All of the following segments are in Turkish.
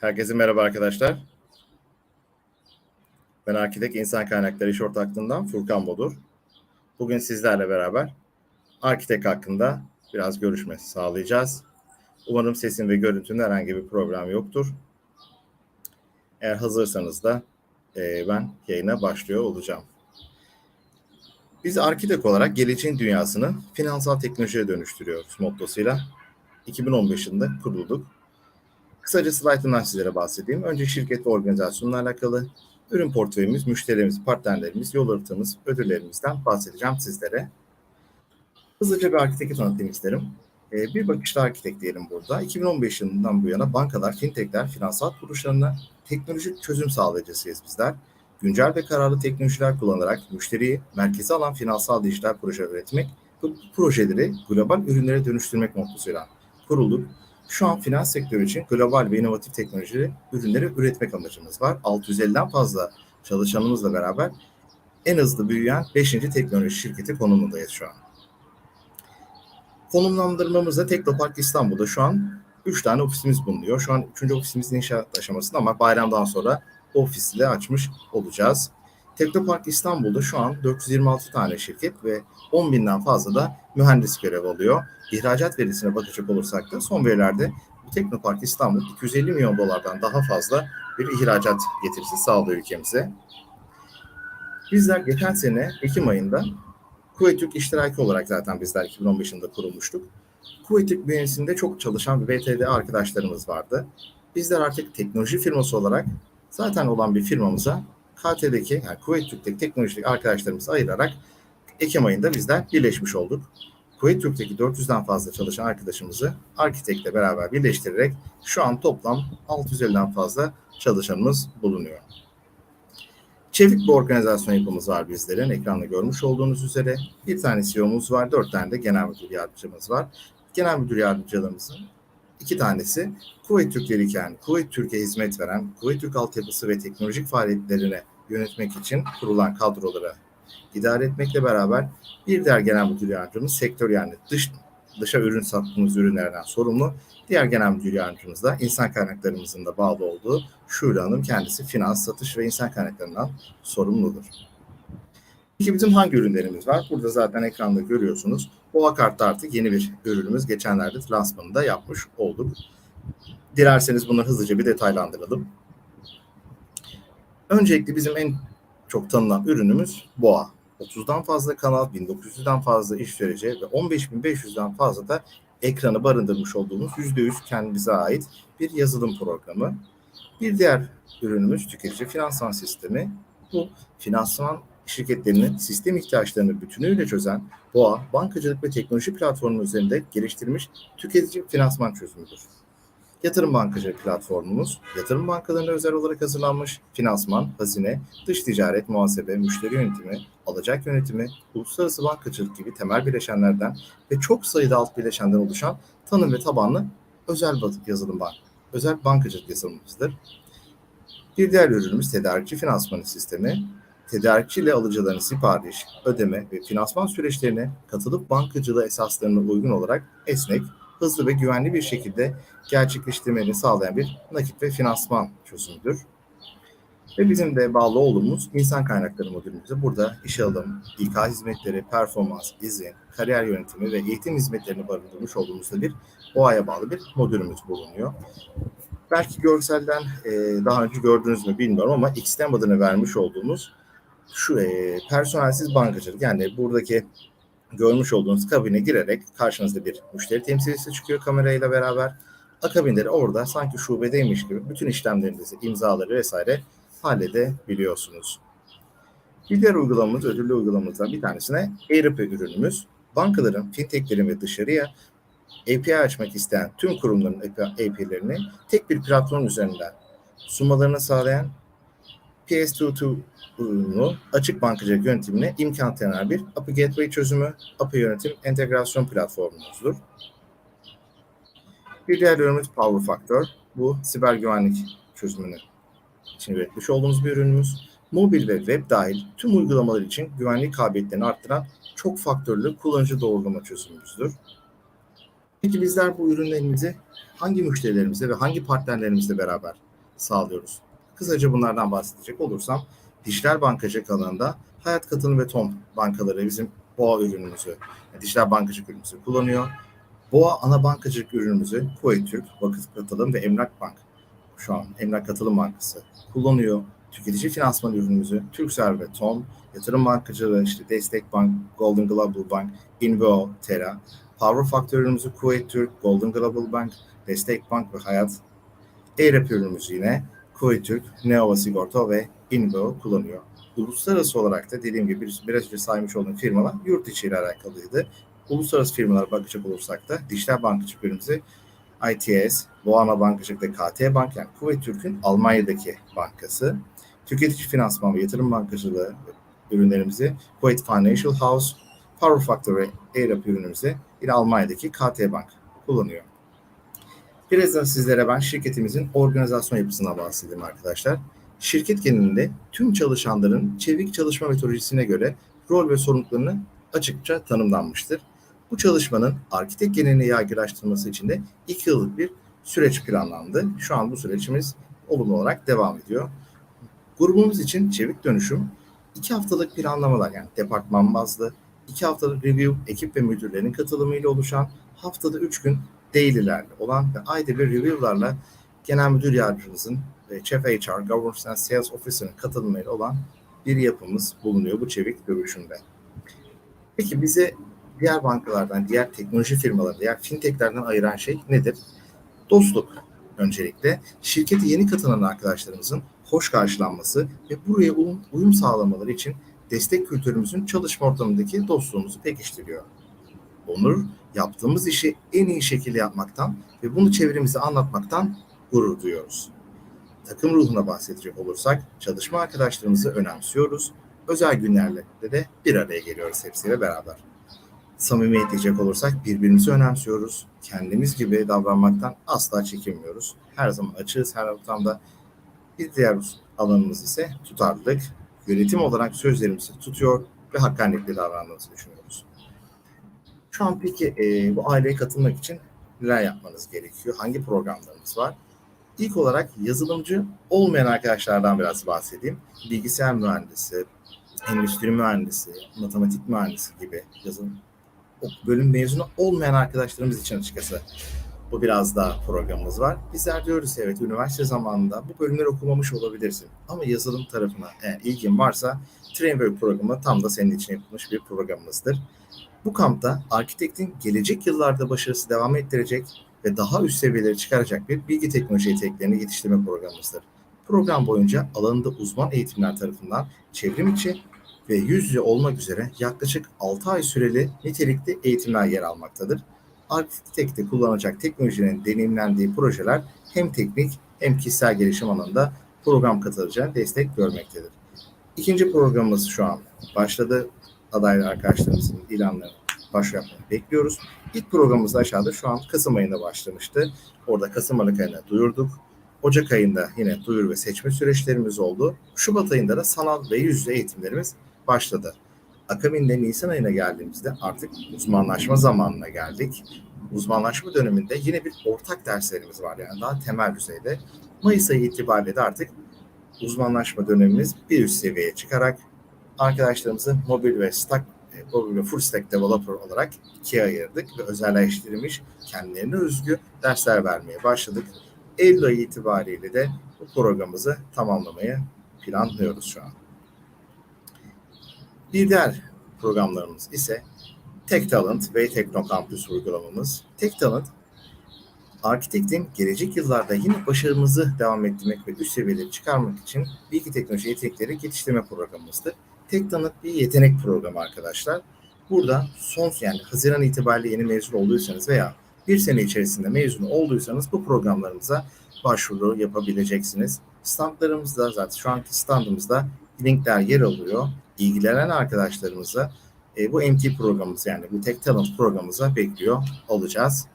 Herkese merhaba arkadaşlar. Ben Arkitek İnsan Kaynakları İş Ortaklığından Furkan Bodur. Bugün sizlerle beraber Arkitek hakkında biraz görüşme sağlayacağız. Umarım sesin ve görüntünün herhangi bir problem yoktur. Eğer hazırsanız da e, ben yayına başlıyor olacağım. Biz Arkitek olarak geleceğin dünyasını finansal teknolojiye dönüştürüyoruz mottosuyla 2015 yılında kurulduk. Kısaca slaytından sizlere bahsedeyim. Önce şirket ve organizasyonla alakalı ürün portföyümüz, müşterilerimiz, partnerlerimiz, yol haritamız, ödüllerimizden bahsedeceğim sizlere. Hızlıca bir arkiteki tanıtayım isterim. Ee, bir bakışta arkitek diyelim burada. 2015 yılından bu yana bankalar, fintechler, finansal kuruluşlarına teknolojik çözüm sağlayıcısıyız bizler. Güncel ve kararlı teknolojiler kullanarak müşteriyi merkeze alan finansal dijital proje üretmek, bu projeleri global ürünlere dönüştürmek mottosuyla kurulduk. Şu an finans sektörü için global ve inovatif teknoloji ürünleri üretmek amacımız var. 650'den fazla çalışanımızla beraber en hızlı büyüyen 5. teknoloji şirketi konumundayız şu an. Konumlandırmamızda Teknopark İstanbul'da şu an 3 tane ofisimiz bulunuyor. Şu an 3. ofisimizin inşaat aşamasında ama bayramdan sonra ofisi de açmış olacağız. Teknopark İstanbul'da şu an 426 tane şirket ve 10 binden fazla da mühendis görev alıyor. İhracat verisine bakacak olursak da son verilerde Teknopark İstanbul 250 milyon dolardan daha fazla bir ihracat getirisi sağlıyor ülkemize. Bizler geçen sene Ekim ayında Kuveyt Türk İştiraki olarak zaten bizler 2015 yılında kurulmuştuk. Kuveyt Türk bünyesinde çok çalışan bir VTD arkadaşlarımız vardı. Bizler artık teknoloji firması olarak zaten olan bir firmamıza KT'deki yani Kuveyt Türk'teki teknolojik arkadaşlarımızı ayırarak Ekim ayında bizler birleşmiş olduk. Kuveyt Türk'teki 400'den fazla çalışan arkadaşımızı Arkitek'le beraber birleştirerek şu an toplam 650'den fazla çalışanımız bulunuyor. Çevik bir organizasyon yapımız var bizlerin. Ekranda görmüş olduğunuz üzere. Bir tane CEO'muz var, dört tane de genel müdür yardımcımız var. Genel müdür yardımcılarımızın iki tanesi Kuveyt Türkleri iken Kuveyt Türkiye hizmet veren Kuveyt Türk altyapısı ve teknolojik faaliyetlerini yönetmek için kurulan kadroları idare etmekle beraber bir diğer genel müdür yardımcımız sektör yani dış dışa ürün sattığımız ürünlerden sorumlu. Diğer genel müdür yardımcımız da insan kaynaklarımızın da bağlı olduğu Şule Hanım kendisi finans, satış ve insan kaynaklarından sorumludur. Peki bizim hangi ürünlerimiz var? Burada zaten ekranda görüyorsunuz. Boğa kartı artık yeni bir ürünümüz. Geçenlerde lansmanını da yapmış olduk. Dilerseniz bunları hızlıca bir detaylandıralım. Öncelikle bizim en çok tanınan ürünümüz Boğa. 30'dan fazla kanal, 1900'den fazla iş süreci ve 15.500'den fazla da ekranı barındırmış olduğumuz %100 kendimize ait bir yazılım programı. Bir diğer ürünümüz tüketici finansman sistemi. Bu finansman şirketlerinin sistem ihtiyaçlarını bütünüyle çözen Boğa, bankacılık ve teknoloji platformu üzerinde geliştirilmiş tüketici finansman çözümüdür. Yatırım bankacılık platformumuz, yatırım bankalarına özel olarak hazırlanmış finansman, hazine, dış ticaret, muhasebe, müşteri yönetimi, alacak yönetimi, uluslararası bankacılık gibi temel bileşenlerden ve çok sayıda alt bileşenden oluşan tanım ve tabanlı özel yazılım bank, özel bankacılık yazılımımızdır. Bir diğer ürünümüz tedarikçi finansmanı sistemi. Tedarikçi ile alıcıların sipariş, ödeme ve finansman süreçlerine katılıp bankacılığı esaslarına uygun olarak esnek, hızlı ve güvenli bir şekilde gerçekleştirmeni sağlayan bir nakit ve finansman çözümüdür. Ve bizim de bağlı olduğumuz insan kaynakları modülümüzde burada iş alım, İK hizmetleri, performans, izin, kariyer yönetimi ve eğitim hizmetlerini barındırmış olduğumuzda bir OA'ya bağlı bir modülümüz bulunuyor. Belki görselden e, daha önce gördünüz mü bilmiyorum ama Xtem adını vermiş olduğumuz şu e, personelsiz bankacılık yani buradaki görmüş olduğunuz kabine girerek karşınızda bir müşteri temsilcisi çıkıyor kamerayla beraber. Akabinde de orada sanki şubedeymiş gibi bütün işlemlerinizi, imzaları vesaire halledebiliyorsunuz. Bir diğer uygulamamız, ödüllü uygulamamızdan bir tanesine ERP ürünümüz. Bankaların, fintechlerin ve dışarıya API açmak isteyen tüm kurumların API'lerini tek bir platform üzerinden sunmalarını sağlayan PS22 ürünü açık bankacılık yönetimine imkan tanıyan bir API Gateway çözümü, API yönetim entegrasyon platformumuzdur. Bir diğer ürünümüz Power Factor. Bu siber güvenlik çözümünü için üretmiş olduğumuz bir ürünümüz. mobil ve web dahil tüm uygulamalar için güvenlik kabiliyetlerini arttıran çok faktörlü kullanıcı doğrulama çözümümüzdür. Peki bizler bu ürünlerimizi hangi müşterilerimizle ve hangi partnerlerimizle beraber sağlıyoruz? Kısaca bunlardan bahsedecek olursam dijital bankacılık alanında Hayat Katılım ve TOM bankaları bizim BOA ürünümüzü, dijital bankacılık ürünümüzü kullanıyor. BOA ana bankacılık ürünümüzü Kuveyt Türk, Vakıf Katılım ve Emlak Bank şu an Emlak Katılım Bankası kullanıyor. Tüketici finansman ürünümüzü Turkcell ve TOM, yatırım bankacılığı işte Destek Bank, Golden Global Bank, Invo, Terra, Power Factor ürünümüzü Kuveyt Türk, Golden Global Bank, Destek Bank ve Hayat. ERP ürünümüzü yine Kuveyt Türk, Neova Sigorta ve Invo kullanıyor. Uluslararası olarak da dediğim gibi biraz önce saymış olduğum firmalar yurt içi ile alakalıydı. Uluslararası firmalara bakacak olursak da dijital bankacılık ürünümüzü ITS, Boğana Bankacılık ve KT Bank yani Kuveyt Türk'ün Almanya'daki bankası. Tüketici finansman ve yatırım bankacılığı ürünlerimizi Kuveyt Financial House, Power Factor ve ERP ürünümüzü yine Almanya'daki KT Bank kullanıyor. Biraz da sizlere ben şirketimizin organizasyon yapısına bahsedeyim arkadaşlar. Şirket genelinde tüm çalışanların çevik çalışma metodolojisine göre rol ve sorumluluklarını açıkça tanımlanmıştır. Bu çalışmanın arkitek genelini yaygılaştırması için de iki yıllık bir süreç planlandı. Şu an bu sürecimiz olumlu olarak devam ediyor. Grubumuz için çevik dönüşüm iki haftalık planlamalar yani departman bazlı, iki haftalık review ekip ve müdürlerin katılımıyla oluşan haftada üç gün daily'lerle olan ve ayda bir review'larla genel müdür yardımcımızın ve Chief HR, Governance and Sales Officer'ın katılımıyla olan bir yapımız bulunuyor bu çevik dönüşümde. Peki bize diğer bankalardan, diğer teknoloji firmalarından, diğer fintechlerden ayıran şey nedir? Dostluk öncelikle. Şirkete yeni katılan arkadaşlarımızın hoş karşılanması ve buraya uyum, uyum sağlamaları için destek kültürümüzün çalışma ortamındaki dostluğumuzu pekiştiriyor. Onur, yaptığımız işi en iyi şekilde yapmaktan ve bunu çevremize anlatmaktan gurur duyuyoruz. Takım ruhuna bahsedecek olursak çalışma arkadaşlarımızı önemsiyoruz. Özel günlerde de bir araya geliyoruz hepsiyle beraber samimiyet diyecek olursak birbirimizi önemsiyoruz. Kendimiz gibi davranmaktan asla çekinmiyoruz. Her zaman açığız her ortamda. Bir diğer alanımız ise tutarlılık. Yönetim olarak sözlerimizi tutuyor ve hakkaniyetle davrandığımızı düşünüyoruz. Şu an peki e, bu aileye katılmak için neler yapmanız gerekiyor? Hangi programlarımız var? İlk olarak yazılımcı olmayan arkadaşlardan biraz bahsedeyim. Bilgisayar mühendisi, endüstri mühendisi, matematik mühendisi gibi yazılım bölüm mezunu olmayan arkadaşlarımız için açıkçası bu biraz daha programımız var. Bizler diyoruz evet üniversite zamanında bu bölümleri okumamış olabilirsin. Ama yazılım tarafına eğer ilgin varsa Trainwork programı tam da senin için yapılmış bir programımızdır. Bu kampta arkitektin gelecek yıllarda başarısı devam ettirecek ve daha üst seviyelere çıkaracak bir bilgi teknoloji yeteneklerini yetiştirme programımızdır. Program boyunca alanında uzman eğitimler tarafından çevrim içi ve yüz yüze olmak üzere yaklaşık 6 ay süreli nitelikli eğitimler yer almaktadır. Arkitekte kullanacak teknolojinin deneyimlendiği projeler hem teknik hem kişisel gelişim alanında program katılacağına destek görmektedir. İkinci programımız şu an başladı. Aday arkadaşlarımızın ilanlarını başvuru bekliyoruz. İlk programımız aşağıda şu an Kasım ayında başlamıştı. Orada Kasım ayında duyurduk. Ocak ayında yine duyur ve seçme süreçlerimiz oldu. Şubat ayında da sanal ve yüz yüze eğitimlerimiz başladı. Akabinde Nisan ayına geldiğimizde artık uzmanlaşma zamanına geldik. Uzmanlaşma döneminde yine bir ortak derslerimiz var yani daha temel düzeyde. Mayıs ayı itibariyle de artık uzmanlaşma dönemimiz bir üst seviyeye çıkarak arkadaşlarımızı mobil ve stack mobil ve full stack developer olarak ikiye ayırdık ve özelleştirilmiş kendilerine özgü dersler vermeye başladık. Eylül ayı itibariyle de bu programımızı tamamlamayı planlıyoruz şu an. Bir diğer programlarımız ise Tech Talent ve Tekno Campus uygulamamız. Tech Talent, Arkitektin gelecek yıllarda yine başarımızı devam ettirmek ve üst seviyeleri çıkarmak için bilgi teknoloji yetenekleri geliştirme programımızdır. Tech Talent bir yetenek programı arkadaşlar. Burada son yani Haziran itibariyle yeni mezun olduysanız veya bir sene içerisinde mezun olduysanız bu programlarımıza başvuru yapabileceksiniz. Standlarımızda zaten şu anki standımızda linkler yer alıyor ilgilenen arkadaşlarımıza e, bu MT programımız yani bu Tech Talent programımıza bekliyor olacağız.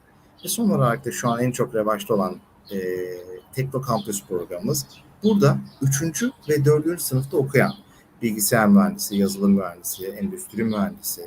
Ve son olarak da şu an en çok revaçta olan e, Tekno Campus programımız Burada 3. ve 4. sınıfta okuyan bilgisayar mühendisi, yazılım mühendisi, endüstri mühendisi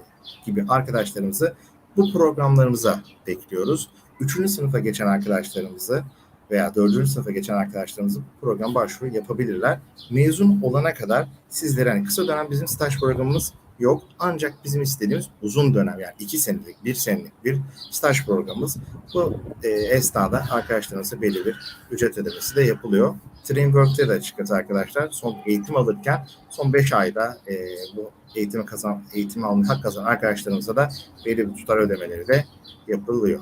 gibi arkadaşlarımızı bu programlarımıza bekliyoruz. 3. sınıfa geçen arkadaşlarımızı veya 4. sınıfa geçen arkadaşlarımızı bu program başvuru yapabilirler. Mezun olana kadar sizlere hani kısa dönem bizim staj programımız yok. Ancak bizim istediğimiz uzun dönem yani iki senelik, bir senelik bir staj programımız. Bu e, esnada arkadaşlarımıza belli bir ücret ödemesi de yapılıyor. Trainwork'te de açıkçası arkadaşlar son eğitim alırken son 5 ayda e, bu eğitimi kazan eğitim almayı hak kazanan arkadaşlarımıza da belli bir tutar ödemeleri de yapılıyor.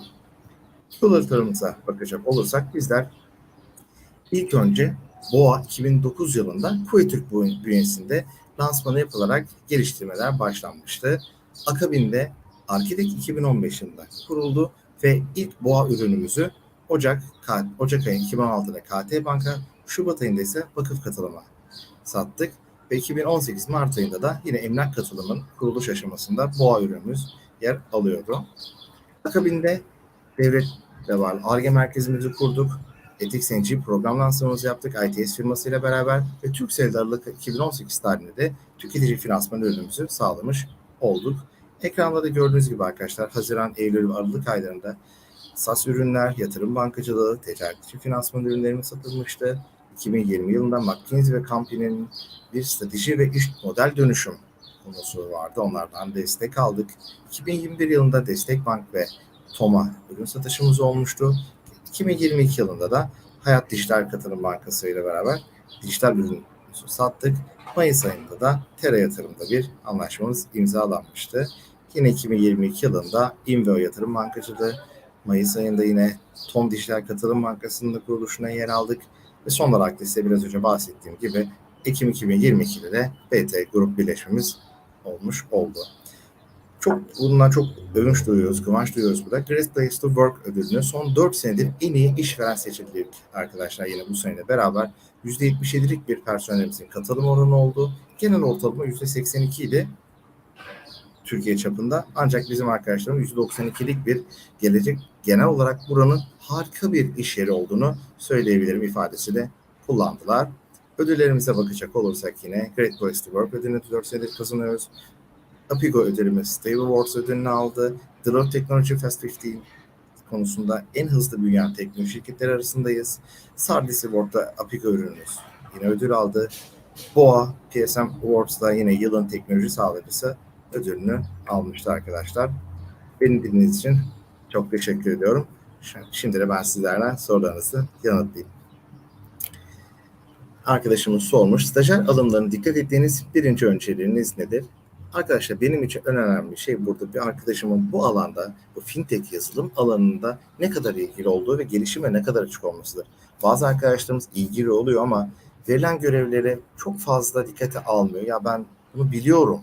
Yollarımıza bakacak olursak bizler ilk önce BOA 2009 yılında Kuveytürk bünyesinde lansmanı yapılarak geliştirmeler başlanmıştı. Akabinde Architect 2015 yılında kuruldu ve ilk BOA ürünümüzü Ocak Ocak ayı 2016'da KT Banka, Şubat ayında ise vakıf katılıma sattık ve 2018 Mart ayında da yine emlak katılımın kuruluş aşamasında BOA ürünümüz yer alıyordu. Akabinde devlet de var. ARGE merkezimizi kurduk. Ethics NG program lansmanımızı yaptık ITS firmasıyla beraber ve Türkcell'de Aralık 2018 tarihinde de tüketici finansman ürünümüzü sağlamış olduk. Ekranda da gördüğünüz gibi arkadaşlar Haziran, Eylül ve Aralık aylarında SAS ürünler, yatırım bankacılığı, ticaretçi finansman ürünlerimiz satılmıştı. 2020 yılında McKinsey ve Company'nin bir strateji ve iş model dönüşüm konusu vardı. Onlardan destek aldık. 2021 yılında Destek Bank ve TOM'a ürün satışımız olmuştu. 2022 yılında da Hayat Dijital Katılım Bankası ile beraber dijital ürün sattık. Mayıs ayında da Tera Yatırım'da bir anlaşmamız imzalanmıştı. Yine 2022 yılında Inveo Yatırım Bankacılığı, Mayıs ayında yine Tom Dijital Katılım Bankası'nın kuruluşuna yer aldık. Ve son olarak da size biraz önce bahsettiğim gibi Ekim 2022'de de BT Grup birleşmemiz olmuş oldu. Çok bundan çok övünç duyuyoruz, kıvanç duyuyoruz burada. Great Place to Work ödülünü son 4 senedir en iyi işveren seçildik arkadaşlar yine bu seneyle beraber. %77'lik bir personelimizin katılım oranı oldu. Genel ortalama %82 idi Türkiye çapında. Ancak bizim arkadaşlarımız %92'lik bir gelecek genel olarak buranın harika bir iş yeri olduğunu söyleyebilirim ifadesi de kullandılar. Ödüllerimize bakacak olursak yine Great Place to Work ödülünü 4 senedir kazanıyoruz. Apigo ödülümüz Stable Awards ödülünü aldı. Deloitte Technology Fast 15 konusunda en hızlı büyüyen teknoloji şirketleri arasındayız. Sardis Award'da Apigo ürünümüz yine ödül aldı. BOA PSM Awards'da yine yılın teknoloji sağlayıcısı ödülünü almıştı arkadaşlar. Beni dinlediğiniz için çok teşekkür ediyorum. Şimdi de ben sizlerden sorularınızı yanıtlayayım. Arkadaşımız sormuş. Stajyer alımlarına dikkat ettiğiniz birinci önceliğiniz nedir? Arkadaşlar benim için en önemli şey burada bir arkadaşımın bu alanda, bu fintech yazılım alanında ne kadar ilgili olduğu ve gelişime ne kadar açık olmasıdır. Bazı arkadaşlarımız ilgili oluyor ama verilen görevlere çok fazla dikkate almıyor. Ya ben bunu biliyorum,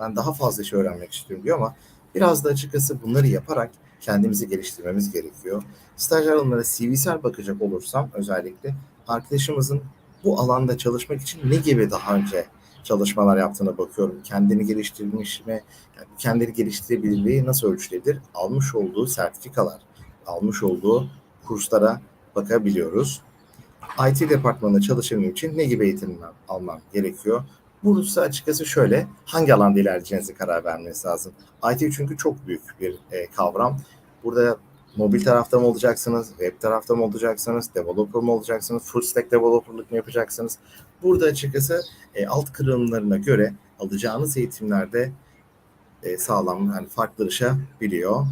ben daha fazla şey öğrenmek istiyorum diyor ama biraz da açıkçası bunları yaparak kendimizi geliştirmemiz gerekiyor. Stajyer alımlara CV'sel bakacak olursam özellikle arkadaşımızın bu alanda çalışmak için ne gibi daha önce çalışmalar yaptığına bakıyorum. Kendini geliştirmiş mi? Yani kendini geliştirebilirliği nasıl ölçülebilir? Almış olduğu sertifikalar, almış olduğu kurslara bakabiliyoruz. IT departmanında çalışabilmem için ne gibi eğitimler almam gerekiyor? Burası açıkçası şöyle, hangi alanda ilerleyeceğinize karar vermeniz lazım. IT çünkü çok büyük bir e, kavram. Burada mobil tarafta mı olacaksınız, web tarafta mı olacaksınız, developer mı olacaksınız, full stack developerlık mı yapacaksınız? Burada açıkçası e, alt kırılımlarına göre alacağınız eğitimlerde e, sağlam yani farklılaşabiliyor.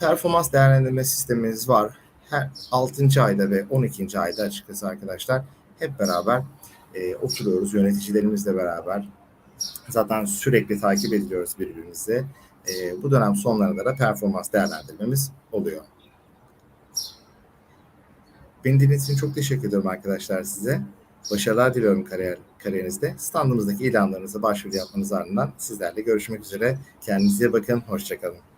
Performans değerlendirme sistemimiz var. Her 6. ayda ve 12. ayda açıkçası arkadaşlar hep beraber e, oturuyoruz yöneticilerimizle beraber. Zaten sürekli takip ediyoruz birbirimizi. E, bu dönem sonlarında da performans değerlendirmemiz oluyor. Beni dinlediğiniz için çok teşekkür ederim arkadaşlar size. Başarılar diliyorum kariyer, kariyerinizde. Standımızdaki ilanlarınıza başvuru yapmanız ardından sizlerle görüşmek üzere. Kendinize bakın. Hoşçakalın.